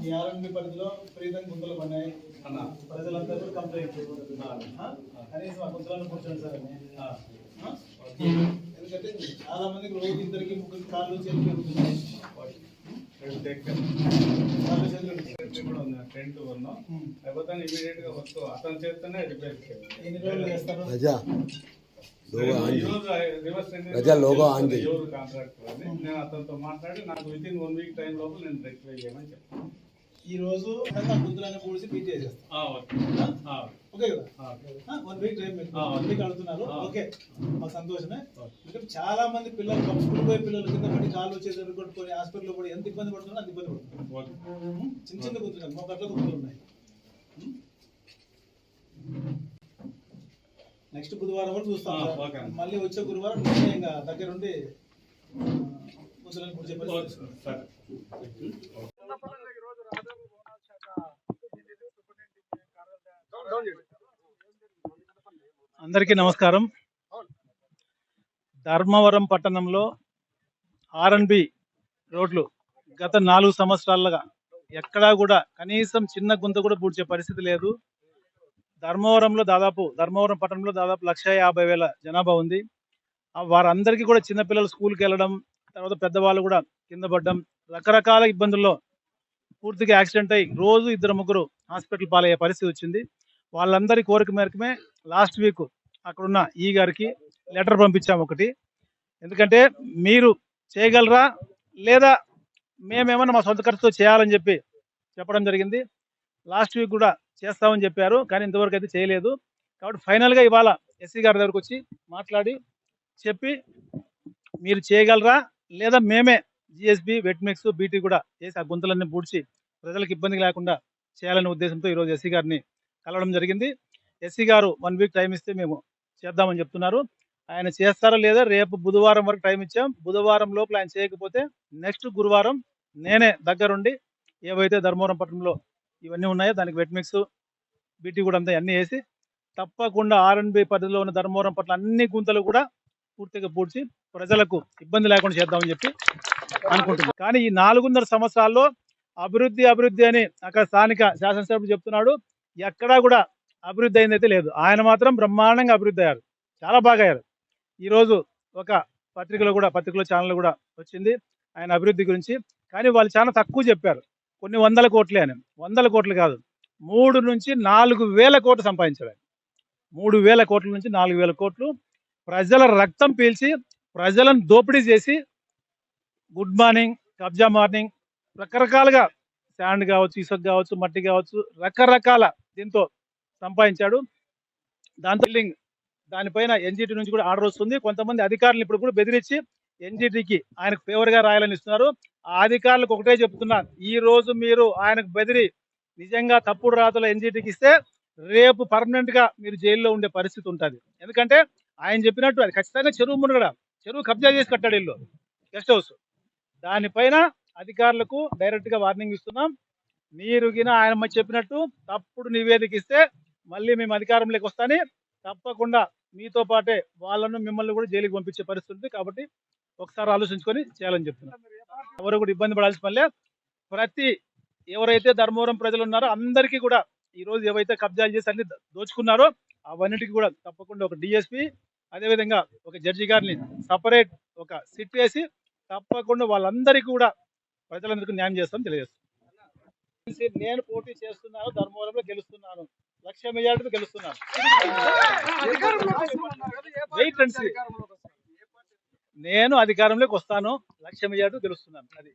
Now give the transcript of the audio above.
ఈ ఆర్ఎండ్బి పరిధిలో విపరీతంగా గుంతలు పడినాయి. అన్న. ప్రజలందరూ కంప్లైంట్ ఆ? కనీసం ఆ గుంతలను కూర్చోండి సార్? ఎందుకంటే చాలా మందికి రోజు ఇద్దరికి ముగ్గురికి కాళ్ళు చేతులు పెరుగుతున్నాయి కాళ్ళు చేతులు టెంట్ కూడా ఉంది టెంట్ ఉన్నాం ఇమీడియట్గా వస్తూ అతను చేస్తేనే రిపేర్ చేయాలి. ఎన్ని రోజులు చేస్తారు? Raza logo on logo on చేయి. నేను అతనితో మాట్లాడి నాకు with in one week time లోపల నేను రెక్టిఫై చేయమని చెప్పాను ఈ రోజు ఆ గుంతలన్నీ పూడిసి పీట్ చేసేస్తాం. ఆ, ఓకే. ఆ, ఓకే కదా? ఆ, one week time one week అడుగుతున్నారు. ఓకే. మాకు సంతోషమే. ఎందుకంటే చాలా మంది పిల్లలు స్కూల్ పోయే పిల్లలు కింద పడి కాళ్ళు వచ్చేసి కొట్టుకొని హాస్పిటల్లో కూడా ఎంత ఇబ్బంది పడుతున్నా అంత ఇబ్బంది పడుతున్నారు? చిన్న చిన్న గుంతులు మోకట్లో గుంతులు ఉన్నాయి. నెక్స్ట్ బుధవారం కూడా చూస్తాం ఆ, సార్. ఓకే. మళ్ళీ వచ్చే గురువారం ఇంకా పరిస్థితి సరే అందరికీ నమస్కారం ధర్మవరం పట్టణంలో ఆర్ఎన్బి రోడ్లు గత నాలుగు సంవత్సరాలుగా ఎక్కడా కూడా కనీసం చిన్న గుంత కూడా పూడ్చే పరిస్థితి లేదు ధర్మవరంలో దాదాపు ధర్మవరం పట్టణంలో దాదాపు లక్ష యాభై వేల జనాభా ఉంది. వారందరికీ కూడా చిన్నపిల్లలు స్కూల్కి వెళ్ళడం తర్వాత పెద్దవాళ్ళు కూడా కింద పడడం రకరకాల ఇబ్బందుల్లో పూర్తిగా యాక్సిడెంట్ అయ్యి రోజు ఇద్దరు ముగ్గురు హాస్పిటల్ పాలయ్యే పరిస్థితి వచ్చింది. వాళ్ళందరి కోరిక మేరకమే లాస్ట్ వీక్ అక్కడున్న ఈ గారికి లెటర్ పంపించాము ఒకటి. ఎందుకంటే మీరు చేయగలరా? లేదా మేమేమన్నా మా సొంత ఖర్చుతో చేయాలని చెప్పి చెప్పడం జరిగింది. లాస్ట్ వీక్ కూడా చేస్తామని చెప్పారు కానీ ఇంతవరకు అయితే చేయలేదు. కాబట్టి ఫైనల్గా ఇవాళ ఎస్సీ గారి దగ్గరకు వచ్చి మాట్లాడి చెప్పి మీరు చేయగలరా? లేదా మేమే జిఎస్బి వెట్ మిక్స్ బీటీ కూడా చేసి ఆ గుంతలన్నీ పూడ్చి ప్రజలకు ఇబ్బంది లేకుండా చేయాలనే ఉద్దేశంతో ఈరోజు ఎస్సీ గారిని కలవడం జరిగింది. ఎస్సీ గారు వన్ వీక్ టైం ఇస్తే మేము చేద్దామని చెప్తున్నారు. ఆయన చేస్తారా లేదా రేపు బుధవారం వరకు టైం ఇచ్చాం. బుధవారం లోపల ఆయన చేయకపోతే నెక్స్ట్ గురువారం నేనే దగ్గరుండి ఏవైతే ధర్మవరం పట్టణంలో ఇవన్నీ ఉన్నాయో? దానికి వెట్ మిక్స్ బీటీ కూడా అంతా అన్నీ వేసి తప్పకుండా ఆర్ఎన్బి పరిధిలో ఉన్న ధర్మవరం పట్ల అన్ని గుంతలు కూడా పూర్తిగా పూడ్చి ప్రజలకు ఇబ్బంది లేకుండా చేద్దామని చెప్పి అనుకుంటున్నాం. కానీ ఈ నాలుగున్నర సంవత్సరాల్లో అభివృద్ధి అభివృద్ధి అని అక్కడ స్థానిక శాసనసభ్యుడు చెప్తున్నాడు. ఎక్కడా కూడా అభివృద్ధి అయిందైతే లేదు. ఆయన మాత్రం బ్రహ్మాండంగా అభివృద్ధి అయ్యారు. చాలా బాగా అయ్యారు. ఈరోజు ఒక పత్రికలో కూడా పత్రికలో ఛానల్ కూడా వచ్చింది ఆయన అభివృద్ధి గురించి. కానీ వాళ్ళు చాలా తక్కువ చెప్పారు. కొన్ని వందల కోట్లే అని. వందల కోట్లు కాదు. మూడు నుంచి నాలుగు వేల కోట్లు సంపాదించాడు మూడు వేల కోట్ల నుంచి నాలుగు వేల కోట్లు ప్రజల రక్తం పీల్చి ప్రజలను దోపిడీ చేసి గుడ్ మార్నింగ్ కబ్జా మార్నింగ్ రకరకాలుగా శాండ్ కావచ్చు ఇసుక కావచ్చు మట్టి కావచ్చు రకరకాల దీంతో సంపాదించాడు. దాంతో బిల్డింగ్ దానిపైన ఎన్జిటి నుంచి కూడా ఆర్డర్ వస్తుంది. కొంతమంది అధికారులు ఇప్పుడు కూడా బెదిరించి ఎన్జిటికి ఆయనకు ఫేవర్గా రాయాలని ఇస్తున్నారు. అధికారులకు ఒకటే చెప్తున్నాను ఈ రోజు మీరు ఆయనకు బెదిరి నిజంగా తప్పుడు రాతలు ఎన్జిటికి ఇస్తే రేపు పర్మనెంట్గా మీరు జైల్లో ఉండే పరిస్థితి ఉంటుంది. ఎందుకంటే ఆయన చెప్పినట్టు అది ఖచ్చితంగా చెరువు మునగడ చెరువు కబ్జా చేసి కట్టాడు ఇల్లు గెస్ట్ హౌస్. దానిపైన అధికారులకు డైరెక్ట్గా వార్నింగ్ ఇస్తున్నాం. మీరు గిన ఆయన చెప్పినట్టు తప్పుడు నివేదిక ఇస్తే మళ్ళీ మేము అధికారంలోకి వస్తానే తప్పకుండా మీతో పాటే వాళ్ళను మిమ్మల్ని కూడా జైలుకి పంపించే పరిస్థితి ఉంది కాబట్టి ఒకసారి ఆలోచించుకొని చేయాలని చెప్తున్నాం. ఎవరు కూడా ఇబ్బంది పడాల్సిన పనిలే ప్రతి ఎవరైతే ధర్మవరం ప్రజలు ఉన్నారో అందరికీ కూడా ఈ రోజు ఏవైతే కబ్జాలు చేసి అన్ని దోచుకున్నారో అవన్నిటికీ కూడా తప్పకుండా ఒక డిఎస్పి అదేవిధంగా ఒక జడ్జి గారిని సపరేట్ ఒక సిట్ వేసి తప్పకుండా వాళ్ళందరికీ కూడా ప్రజలందరికీ న్యాయం చేస్తాం తెలియజేస్తాం నేను పోటీ చేస్తున్నాను ధర్మవరంలో గెలుస్తున్నాను. లక్ష మెజార్టీతో గెలుస్తున్నాను. నేను అధికారంలోకి వస్తాను. లక్ష్యం మెజార్టీతో తెలుస్తున్నాను. అది.